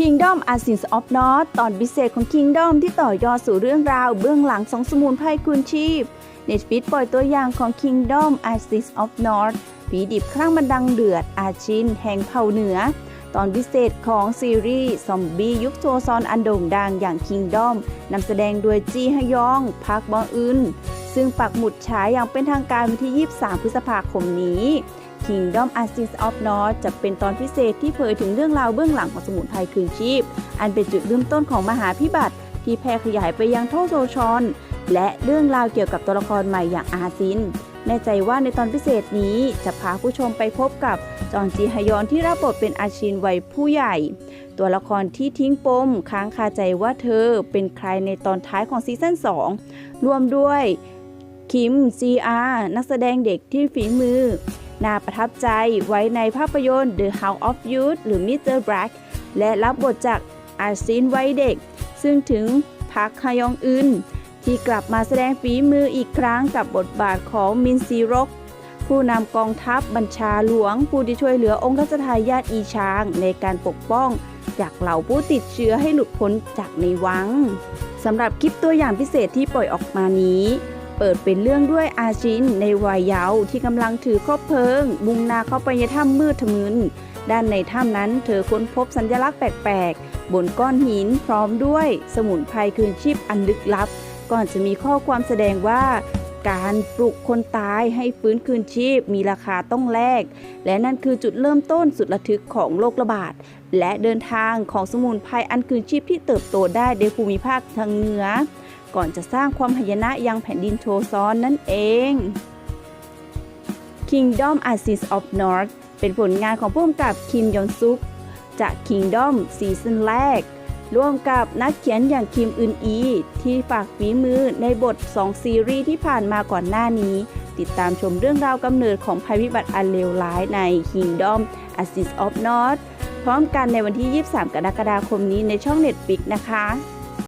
Kingdom a s i n s of North ตอนพิเศษของ Kingdom ที่ต่อยอดสู่เรื่องราวเบื้องหลังสองสมุนไพรคืนชีพ Netflix ปล่อยตัวอย่างของ Kingdom a s i n s of North ผีดิบครั่งบันดังเดือดอาชินแห่งเผ่าเหนือ ตอนพิเศษของซีรีส์ซอมบี้ยุคโจซอนอันโด่งดังอย่าง Kingdom นำแสดงโดยจีฮยองพักบออึนซึ่งปักหมุดฉายอย่างเป็นทางการวันที่ 23 พฤษภาคมนี้ Kingdom a s i s of North จะเป็นตอนพิเศษที่เผยถึงเรื่องราวเบื้องหลังของสมุนไพรคืนชีพ อันเป็นจุดเริ่มต้นของมหาพิบัติ ที่แพร่ขยายไปยังโทโซชอน และเรื่องราวเกี่ยวกับตัวละครใหม่อย่างอาซิน แน่ใจว่าในตอนพิเศษนี้จะพาผู้ชมไปพบกับจองจีฮยอนที่รับบทเป็นอาชินวัยผู้ใหญ่ ตัวละครที่ทิ้งปมค้างคาใจว่าเธอเป็นใครในตอนท้ายของซีซั่น2รวมด้วยคิมซีอานักแสดงเด็กที่ฝีมือ น่าประทับใจไว้ในภาพยนตร์ The House of Youth หรือ Mr. Black และรับบทจากอาซินไว้เด็ก ซึ่งถึงพักฮยองอึนที่กลับมาแสดงฝีมืออีกครั้งกับบทบาทของมินซีรก ผู้นำกองทัพบัญชาหลวง ผู้ที่ช่วยเหลือองค์รัชทายาทอีชาง ในการปกป้อง จากเหล่าผู้ติดเชื้อให้หลุดพ้นจากในวังสำหรับคลิปตัวอย่างพิเศษที่ปล่อยออกมานี้ เปิดเป็นเรื่องด้วยอาชินในวัยเยาว์ที่กำลังถือคบเพลิงมุ่งหน้าเข้าไปในถ้ำมืดทะมึนด้านในถ้ำนั้นเธอค้นพบสัญลักษณ์แปลกๆ บนก้อนหินพร้อมด้วยสมุนไพรคืนชีพอันลึกลับ ก่อนจะมีข้อความแสดงว่า การปลุกคนตายให้ฟื้นคืนชีพมีราคาต้องแลกและนั่นคือจุดเริ่มต้นสุดระทึกของโรคระบาด และเดินทางของสมุนไพรอันคืนชีพที่เติบโตได้ในภูมิภาคทางเหนือ ก่อนจะสร้างความหายนะยังแผ่นดินโชซอนนั่นเอง Kingdom a s i s of North เป็นผลงานของผู้กำกับคิมยอนซุกจาก Kingdom ซีซั่นแรก ร่วมกับนักเขียนอย่างคิมอึนอี ที่ฝากฝีมือในบท 2 ซีรีส์ที่ผ่านมาก่อนหน้านี้ ติดตามชมเรื่องราวกำเนิดของภัยพิบัติอันเลวร้ายใน Kingdom a s i s of North พร้อมกันในวันที่ 23 กรกฎาคมนี้ในช่อง Netflix นะคะ